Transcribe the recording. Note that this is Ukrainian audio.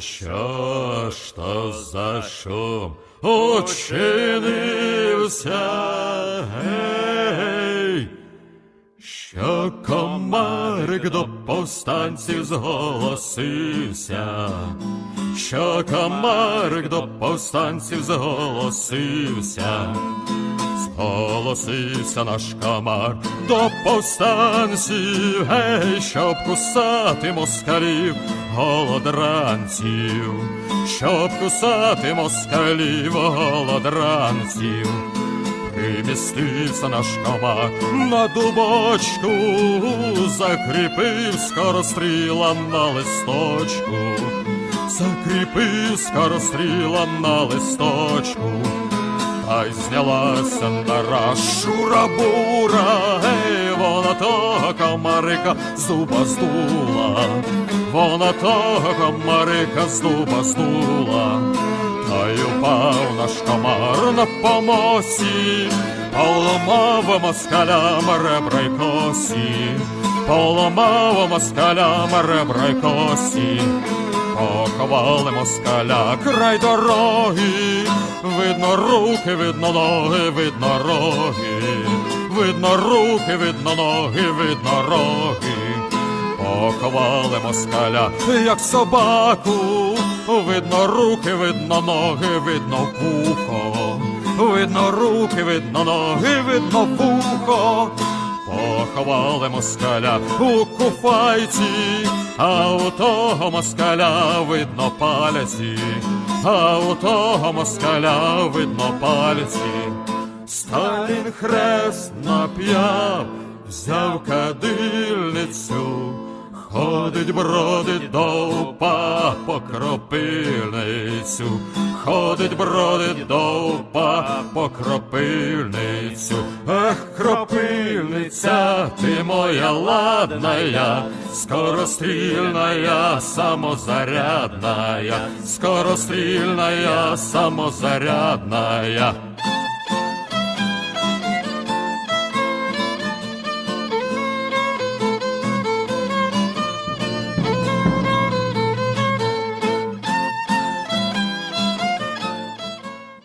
Що ж то за шум учинився? Гей, що комарик до повстанців зголосився, що комарик до повстанців зголосився. Зголосився наш комар до повстанців, гей, щоб кусати москалів, голодранців, щоб кусати москалів, голодранців. Примістився наш комар на дубочку, закріпив скоростріла на листочку, закріпив скоростріла на листочку. Та знялася нара шура-бура, гей, вона того комарика з дуба здула, вона того комарика з дуба здула, та й упав наш комар на помосі, поламав москалям ребра й косі, поламав москалям ребра й косі. Поховали москаля край дороги, видно руки, видно ноги, видно роги, видно руки, видно ноги, видно роги. Поховали москаля, як собаку, видно руки, видно ноги, видно вухо, видно руки, видно ноги, видно вухо. Поховали москаля у куфайці, а у того москаля видно паляці, а у того москаля видно пальці. Сталін хрест нап'яв, взяв кадильницю, ходить, бродить довпа по кропильницю, ходить, бродить довпа по кропильницю. Ах, кропильниця, ти моя ладная, скорострільная, самозарядная, скорострільная, самозарядная.